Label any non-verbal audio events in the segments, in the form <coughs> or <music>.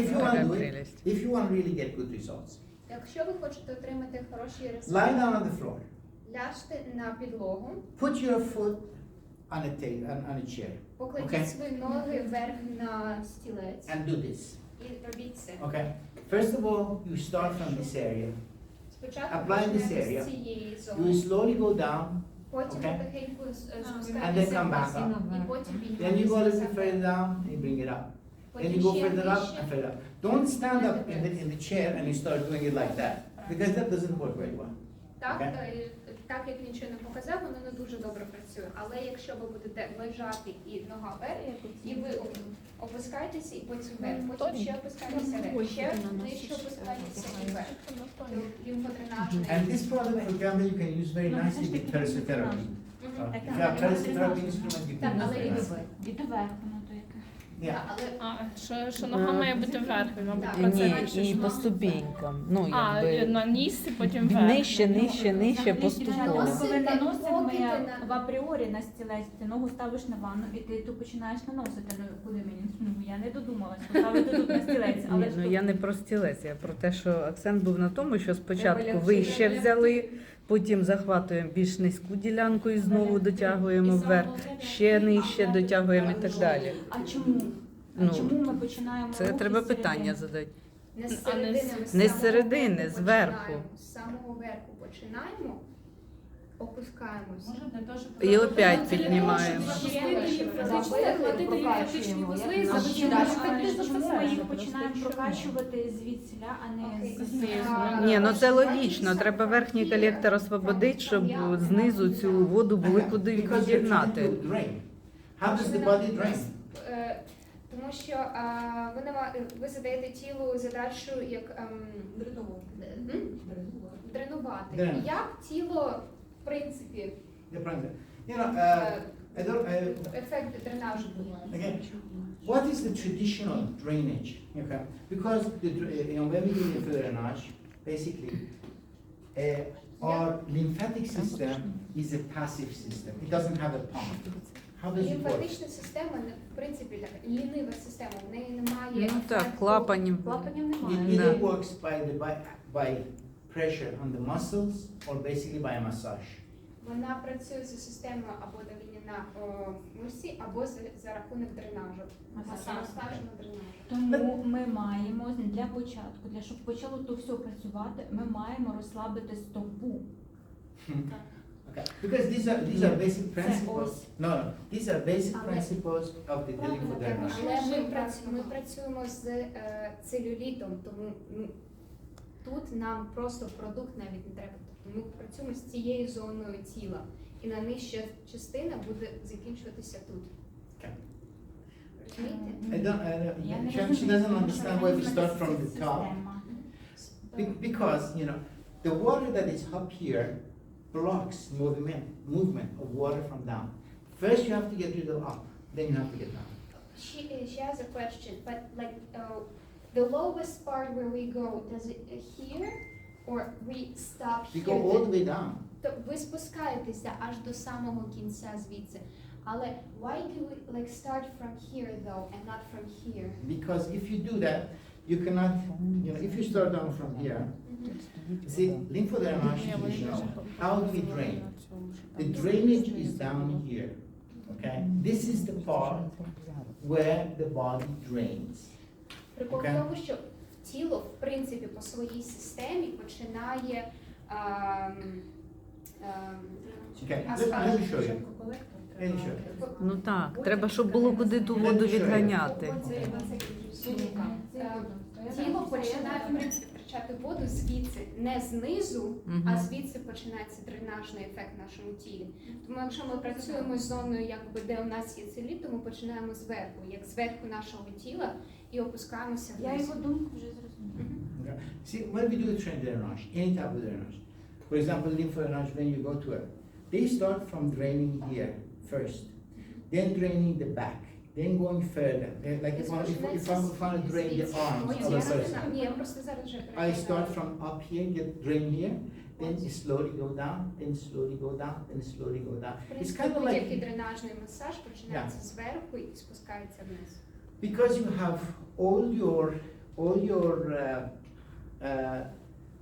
if you want to do it, Прелесть. if you want to really get good results, Якщо ви хочете отримати хороші lie результати, down on the floor. ляжте на підлогу, Put your foot on a table, on, on a chair, покладіть Okay. свої ноги вверх на стілець and do this. і робіть це. Okay. First of all, you start from this area. Спочатку Apply this почнете area. з цієї You зони, slowly go down, потім Okay. потихеньку з- and then спускайтеся come back вниз, up. і потім Then you go a little bit піднімайтеся further вверх. down and you bring it up. Then you go further up and further up. Don't stand up in the, in the chair and you start doing it like that, because that doesn't work very well. Так, Okay. е, так як він щойно показав, воно не дуже добре працює. Але якщо ви будете лежати і нога вверх, і ви оп- опускаєтеся і потім вверх, потім ще опускаєтеся вверх, ще нижче опускаєтеся і вверх. Лімфодренажний. And this product, for example, you can use very nicely with telecitherapy. Uh, If you have telecitherapy instrument, you Так, can use але very і nicely. Від верху, ну то яке. Yeah. А, що, що нога має бути вверх, мабуть, про це Ні, і по ступенькам. Ну, А, якби на ніс і потім вверх. нижче, нижче, нижче Взагалі, поступово. Коли Носити, наносимо в апріорі на стілець, ти ногу ставиш на ванну і ти тут починаєш наносити. Ну куди мені? Ну я не додумалась поставити тут на стілець, але Ні, ж ну тут- я не про стілець, я про те, що акцент був на тому, що спочатку Треба вище взяли, потім захватуємо більш низьку ділянку і знову дотягуємо вверх, ще нижче дотягуємо і так далі. А чому? А Ну, чому ми починаємо Це треба з середини? питання задати. не з середини, ми не з самого середини, верху зверху. починаємо. З самого верху починаємо, опускаємося. І опять піднімаємо. Чому ми їх починаємо прокачувати звідсіля, а не з Ні, ну це логічно. Треба верхній колектор освободити, щоб знизу цю воду були куди відігнати. How does the body drain? Е, Тому що а, ви, нема- ви задаєте тілу задачу як ем, м? дренувати. Дренувати. Як тіло, в принципі, The prana. You know, uh, е, I don't, I, ефект дренажу? again, what is the traditional drainage? Okay, because the, dra- uh, you know, when we do the drainage, basically, uh, our lymphatic system is a passive system. It doesn't have a pump. How does it work? Лімфатична система, не- в принципі, така лінива система, в неї немає Ну так, ефекту. клапанів. Клапанів It немає. either No. works by the by, by pressure on the muscles or basically by a massage. Вона працює за системою або давлення на о, мишці, або за, за рахунок дренажу. Масаж. Масаж на дренажу. Тому ми маємо для початку, для щоб почало то все працювати, ми маємо розслабити стопу. Okay, because these are these are basic principles. No, no, these are basic principles of the lymphodrainage. Але ми, працю- ми працюємо з е, целюлітом, тому ну, тут нам просто продукт навіть не треба. Тобто ми працюємо з цією зоною тіла, і на нижча частина буде закінчуватися тут. Okay. Розумієте? I don't, I don't, Я не she, she розумію, doesn't тому understand що why we організм start from це the top. система. Be- because, you know, the water that is up here blocks movement, movement of water from down. First you have to get rid of up, then you have to get down. She, uh, she has a question, but like uh, the lowest part where we go, does it uh, here or we stop We here? go all the way down. То ви спускаєтеся аж до самого кінця звідси. Але why do we like start from here though and not from here? Because if you do that, you cannot, you know, if you start down from here, see, lymphodrainage is traditional. How do we drain? The drainage is down here, okay? This is the part where the body drains. Прикол Окей. в тому, що тіло, в принципі, по своїй системі починає ем, ем, Okay. Ну так, треба, щоб було куди ту воду відганяти. Тіло починає в принципі втрачати воду звідси, не знизу, а звідси починається дренажний ефект в нашому тілі. Тому якщо ми працюємо з зоною, якби де у нас є целіт, то ми починаємо зверху, як зверху нашого тіла, і опускаємося Я вниз. його думку вже зрозуміла. Мгм. Okay. See, when we do the train drainage, any type of drainage, for example, lymphodrainage, when you go to it, they start from draining here first, then draining the back, then going further. They're Like if I, if, if I want to drain the arms Ой, of я a не person, знаю. Ні, я просто зараз вже I перекладаю. start from up here, get drain here, then slowly go down, then slowly go down, then slowly go down. В It's принципі, kind of будь-який like дренажний масаж починається зверху і спускається вниз. because you have all your all your uh, uh,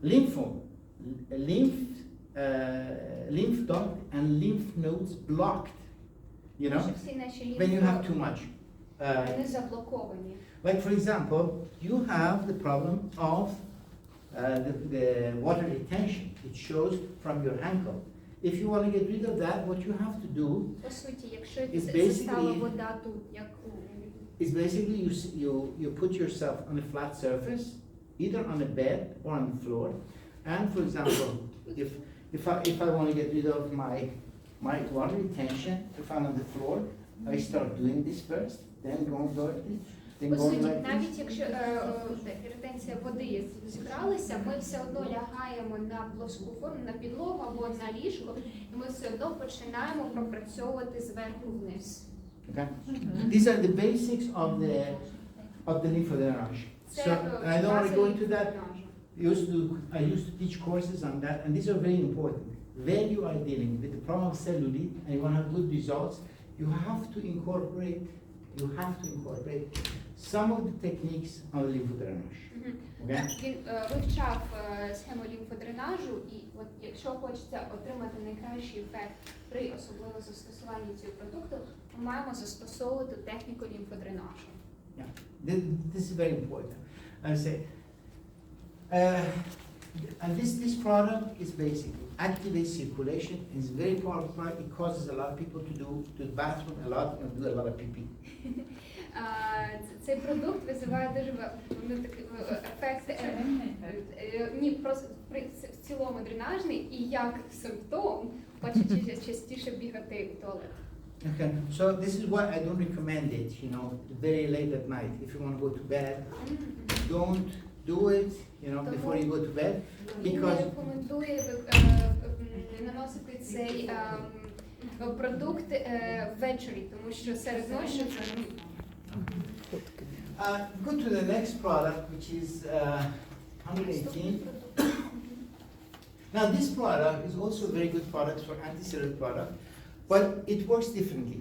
lymph, uh, lymph duct and lymph nodes blocked. You know, when you have too much. Uh, like for example, you have the problem of uh, the, the water retention. It shows from your ankle. If you want to get rid of that, what you have to do is basically вода тут, як у is basically you, s- you, you put yourself on a flat surface, either on a bed or on the floor. And for example, <coughs> if, if I, if I want to get rid of my, my water retention, if I'm on the floor, I start doing this first, then going like this, then По going суті, like this. навіть якщо е, е, ретенція води зібралася, ми все одно лягаємо на плоску форму, на підлогу або на ліжко, і ми все одно починаємо пропрацьовувати зверху вниз. Okay? These are the basics of the, of the lymphodrainage. Це So, е, I don't want to go базові into that, дренажі. used to, I used to teach courses on that, and these are very important. When you are dealing with the problem of cellulite and you want to have good results, you have to incorporate, you have to incorporate some of the techniques on lymphodrainage. Мгм. Okay? Він е, вивчав е, схему лімфодренажу, і от якщо хочеться отримати найкращий ефект при особливо застосуванні цього продукту, ми маємо застосовувати техніку лімфодренажу. This, this is very important. I say, uh, and this, this product is basically activates circulation, is very powerful product. It causes a lot of people to do to the bathroom a lot and do a lot of pee pee. Е, Цей продукт визиває дуже ну, такий е, ефект. е, е, Ні, просто в цілому дренажний і як симптом хочеться частіше бігати в туалет. Okay, so this is why I don't recommend it, you know, very late at night. If you want to go to bed, don't do it, you know, before you go to bed. Він не Because рекомендує е, е, наносити цей е, продукт е, ввечері, тому що серед ночі це ну, uh, go to the next product, which is uh, 118. наступний продукт. Now, this product is also a very good product for anticellular product, but it works differently.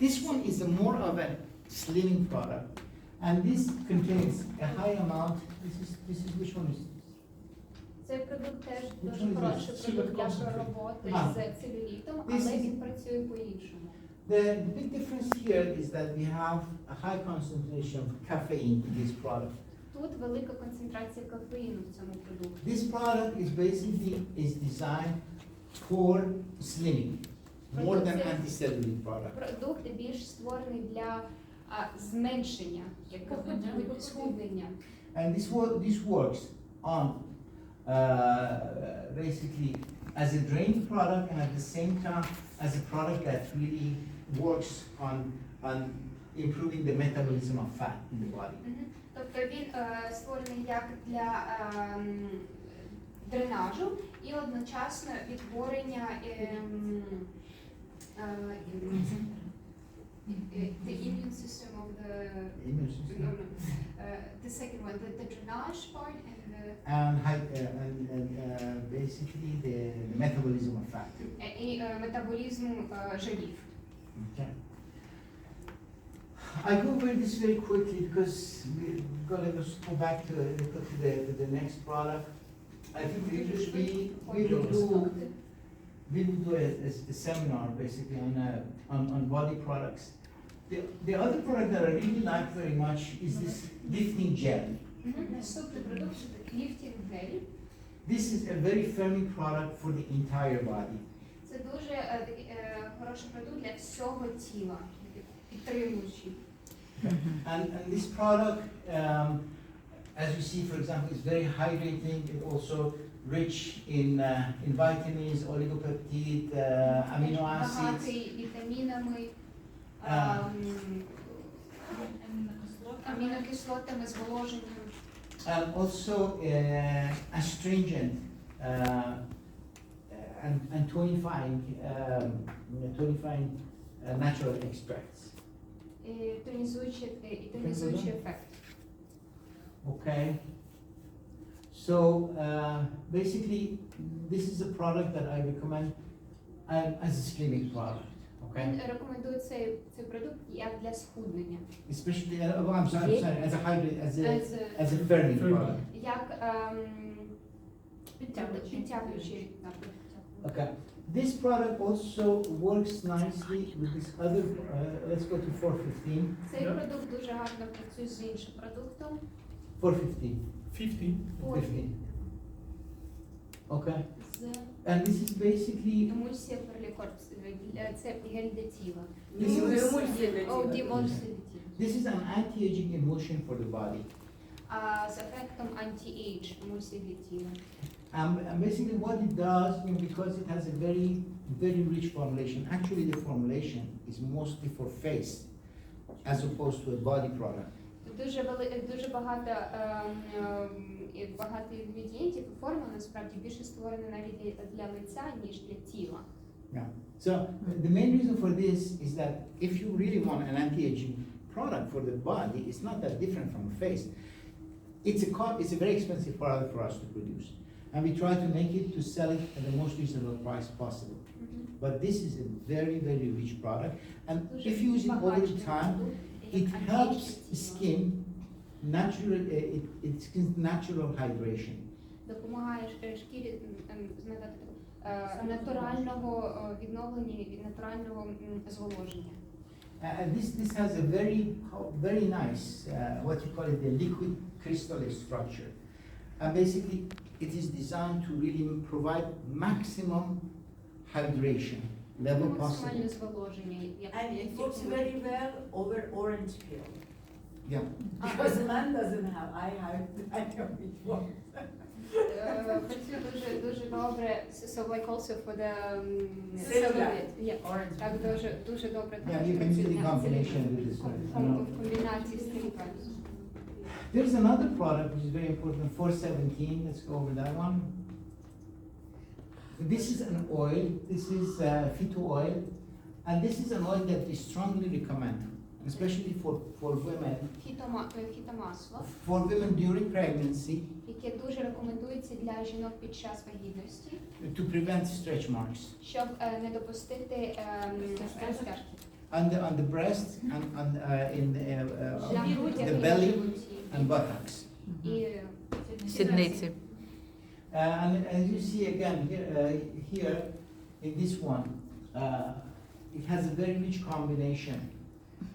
This one is a more of a slimming product, and this contains a high amount. This is this is which one is Цей продукт теж Ну, дуже чому хороший це? продукт для Sugar concentrate. роботи А. з целюлітом, This але is- він працює по-іншому. The, the big difference here is that we have a high concentration of caffeine in this product. Тут велика концентрація кофеїну в цьому продукті. This product is basically is designed for slimming, more than anticellular product. Продукт більш створений для а, зменшення, як кажуть, схуднення. And this wo- this works on uh, basically as a drain product and at the same time as a product that really works on on improving the metabolism of fat in the body. Мгм. Тобто він е, створений як для ем, дренажу і одночасно відтворення ем, е, е, the immune system of the no, no, uh, the second one, the, the drainage part and the And, uh, and, and uh, basically the the metabolism of fat. е, і е, метаболізм е, жирів. Okay. I go over this very quickly because we're gonna just go back to, to the, to the next product. I think we Дуже just, we, швидко we will do, продукти. we will do a, a- a seminar basically on, uh, on, on body products. The, the other product that I really like very much is this lifting gel. Мгм. Наступний продукт це такий ліфтінг гель. This is a very firming product for the entire body. Це дуже е, такий, е, хороший продукт для всього тіла, такий підтримуючий. And, and this product, um, as you see, for example, is very hydrating. It also rich in, uh, in vitamins, oligopeptide, uh, amino acids. Багатий вітамінами, А. ем, амінокислотами, зволоженням. And also uh, astringent uh, and, and tonifying, um, tonifying uh, natural extracts. І тонізуючий, е, і тонізуючий ефект. Okay. So uh, basically, this is a product that I recommend um, as a slimming product. Okay? Він рекомендує цей, цей продукт як для схуднення, Especially, uh, oh, I'm sorry, I'm sorry, as a hybrid, as a, As a- as a firming Firming. product. як ем, Підтягуючи. підтягуючий напрямок. Okay. This product also works nicely with this other, uh, let's go to 415. Цей Yeah. продукт дуже гарно працює з іншим продуктом. 415. 50. 15. Okay. З And this is basically, емульсія перлікорпс. Це гель для тіла. This is- О, демульсія для тіла. this is an anti-aging emulsion for the body. А з ефектом anti-age емульсія для тіла. Um, and basically what it does, you know, because it has a very, very rich formulation, actually the formulation is mostly for face as opposed to a body product. Дуже вели, дуже багато ем, ем, і багато інгредієнтів і форма насправді більше створена навіть для, для лиця, ніж для тіла. Yeah. So the main reason for this is that if you really want an anti-aging product for the body, it's not that different from the face. It's a co- it's a very expensive product for us to produce, and we try to make it to sell it at the most reasonable price possible. But this is a very very rich product, and Дуже if you use it over багатий time, продукт, it як helps anti-age the для тіла. skin natural. uh, It it's natural hydration. допомагає ш- е, шкірі м, ем, надати е, натурального е, відновлення і натурального м, зволоження. Uh, and this, this has a very, ho- very nice, uh, what you call it, the liquid crystalline structure. And basically, it is designed to really provide maximum hydration level Максимальне possible. зволоження. Як, And як it works тільки ми- very well over orange peel. Yeah. Because man doesn't have, <laughs> I have, I know it works. Е, Працює дуже дуже добре. So like also for the um, Cellulite. cellulite. Yeah. Orange. Так дуже дуже добре. Yeah, також you can працює use the на combination cellulite. with this one. Ком- you know. В комбінації з цим продуктом. There's another product which is very important, 417, let's go over that one. This is an oil, this is uh, phyto oil, and this is an oil that we strongly recommend, especially for, for women, Фітома- е, Фітомасло, for women during pregnancy яке дуже рекомендується для жінок під час вагітності, to prevent stretch marks щоб е, не допустити ем, розтяжки. on the, on the breast and, and uh, in the, uh, На uh, грудях the і belly на животі. and buttocks. І е, Сідниці. Uh, and as you see again here, uh, here in this one, uh, it has a very rich combination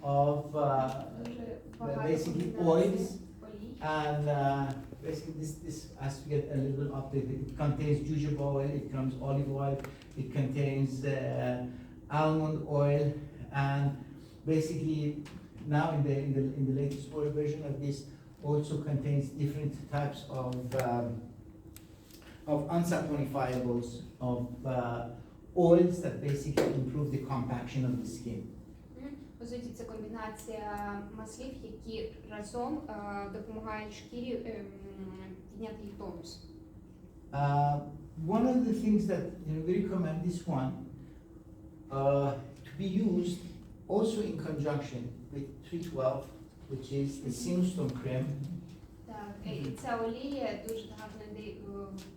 of uh, дуже багато basically комбінацій oils олій. and uh, basically this, this has to get a little updated. It contains jojoba oil, it contains olive oil, it contains uh, almond oil, and basically now in the, in the, in the latest oil version of this also contains different types of um, of unsaponifiables, of uh, oils that basically improve the compaction of the skin. Мгм. По суті, це комбінація маслів, які разом е, допомагають шкірі ем, підняти її тонус. Uh, one of the things that you know, we recommend this one uh, to be used also in conjunction with 312, which is the Simstone cream. Так, е, і ця олія дуже гарна йде е,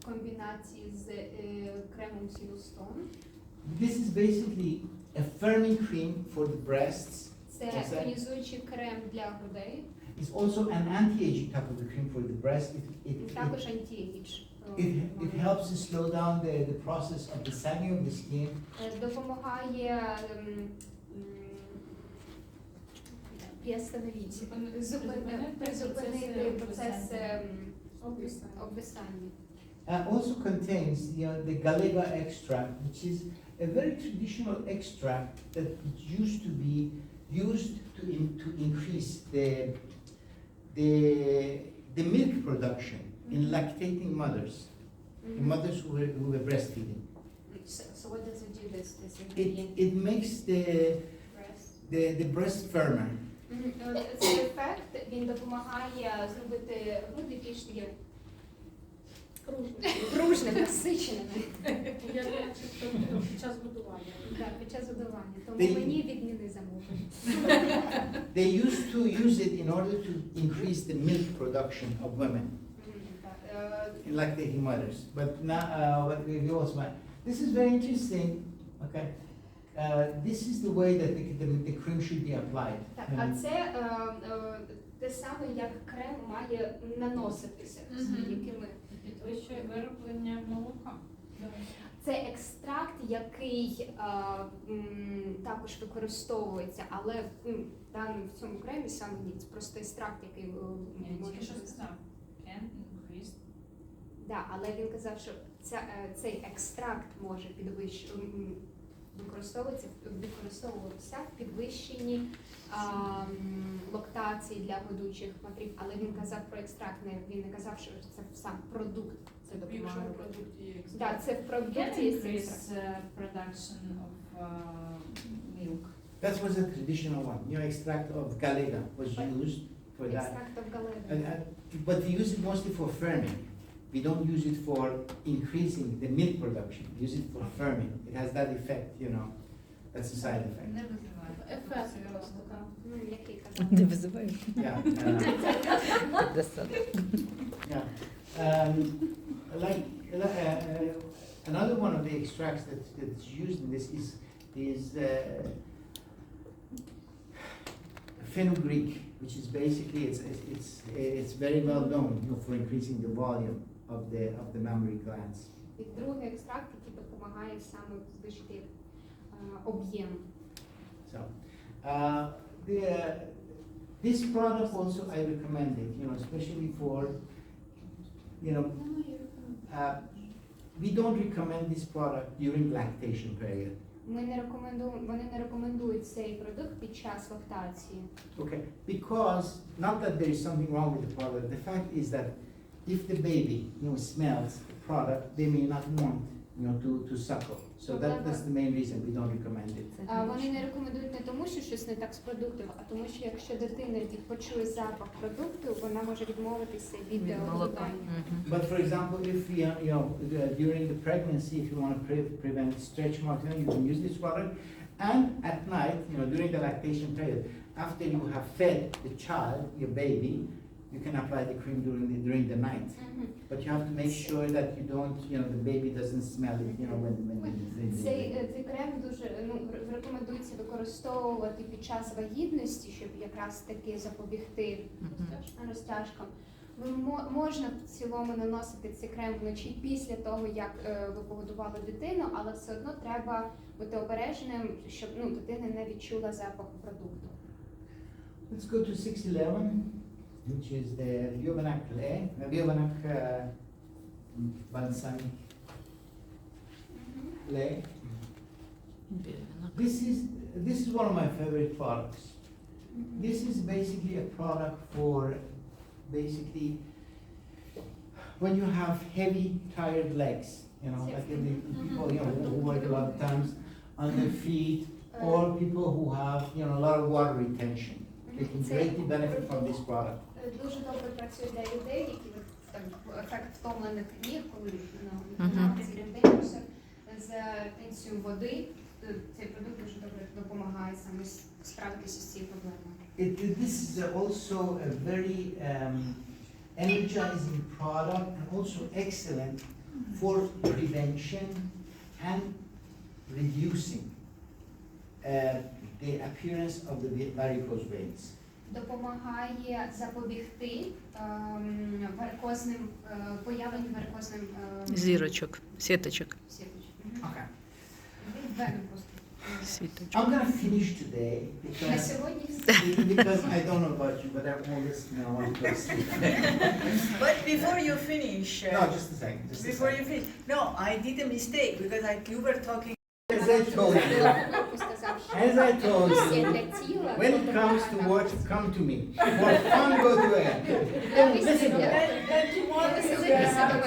в комбінації з е, кремом Сілустон. This is basically a firming cream for the breasts. Це Оце. тонізуючий крем для грудей, It's also an anti-aging type of a cream for the breast. It, і it, також it, антієдж. it, it helps to slow down the, the process of the sagging of the skin. Е, Допомагає ем, м, приостановити, зупини- призупинити процес ем, обвисання. Uh, also contains you know, the galega extract, which is a very traditional extract that used to be used to, in, to increase the, the, the milk production in lactating mothers, in Мгм. mothers who were, who were breastfeeding. So so what does it do, this, this It, ingredient? it makes the, Breast? the, the breast firmer. Мгм. Е, Цей ефект, він допомагає зробити груди більш такі пружними, насиченими. Під час будування. Так, під час годування. Тому Ти- мені відміни замовлення. They used to use it in order to increase the milk production of women. Like the mothers. But now, uh, what we we also. This is very interesting. Okay. uh, this is the way that the, the, the cream should be applied. Так, а це е, е, те саме, як крем має наноситися Мгм. якими. Підвищує вироблення молока. Це екстракт, який е, м, також використовується, але м, там в цьому кремі саме ні, це просто екстракт, який е, може тільки що. Да, але він казав, що ця, е, цей екстракт може підвищ... використовуватися, використовуватися в підвищенні а, м, лактації для годучих матерів, але він казав про екстракт, не він не казав, що це сам продукт. Це допомагає. в продукті Да, це в продукті є екстракт. production of uh, milk. That was a traditional one. You know, extract of galega was used for that. Екстракт And, галети. uh, but we use it mostly for firming. We don't use it for increasing the milk production. We use it for firming. It has that effect, you know. That's a side effect. Не визиває. Ефект просто. Ну, який казав. Не визиваю. <laughs> Yeah. <laughs> uh, Досада. Yeah. Um, like, uh, uh, another one of the extracts that, that's used in this is, is uh, fenugreek, which is basically, it's, it's, it's, it's very well known you know, for increasing the volume of the, of the mammary glands. І другий екстракт, який допомагає саме збільшити е, об'єм. So, uh, the, uh, this product also I recommend it, you know, especially for, you know, uh, we don't recommend this product during lactation period. Ми не рекомендуємо, вони не рекомендують цей продукт під час лактації. Okay, because not that there is something wrong with the product, the fact is that if the baby, you know, smells the product, they may not want, you know, to, to suckle. So that, that's the main reason we don't recommend it. А вони не рекомендують не тому, що щось не так з продуктом, а тому, що якщо дитина від- почує запах продукту, вона може відмовитися від Від е, молока. годування. Мгм. But for example, if you, you know, uh, during the pregnancy, if you want to pre- prevent stretch marks, you, know, you can use this product. And at night, you know, during the lactation period, after you have fed the child, your baby, you can apply the cream during the, during the night. Мгм. But you have to make sure that you don't, you know, the baby doesn't smell it, you know, when, when, when, when Цей, е, цей крем дуже ну, р- рекомендується використовувати під час вагітності, щоб якраз таки запобігти розтяжкам. Ви мо- можна в цілому наносити цей крем вночі після того, як е, ви погодували дитину, але все одно треба бути обережним, щоб ну, дитина не відчула запаху продукту. Let's go to six eleven, which is the Liubanak Le, Liubanak balsamic eh, Le. This is, this is one of my favorite products. This is basically a product for basically when you have heavy, tired legs, you know, like the mm-hmm. people you know who work a lot of times on their feet, or uh. people who have you know a lot of water retention. They can greatly benefit from this product е, дуже добре працює для людей, які от, там ефект втомлених ніг, коли ну, Мгм. на цілий день все з тенцією води. е, Цей продукт дуже добре допомагає саме с- справитися з цією проблемою. It, it- this is uh, also a very um, energizing product and also excellent for prevention and reducing uh, the appearance of the varicose veins. Допомагає запобігти ем, варикозним е, появленню варикозним е, Зірочок, сіточок. сіточок. Okay. Сіточок. I'm gonna finish today На because, сьогодні все. because I don't know about you, but I always now want to sleep. But before you finish, uh, No, just a second, just a before you second. finish, no, I did a mistake because I, you were talking. As I told you, As I told you, when it comes to watch, come to me. For fun, go to Ed. Don't listen to Ed. You will have.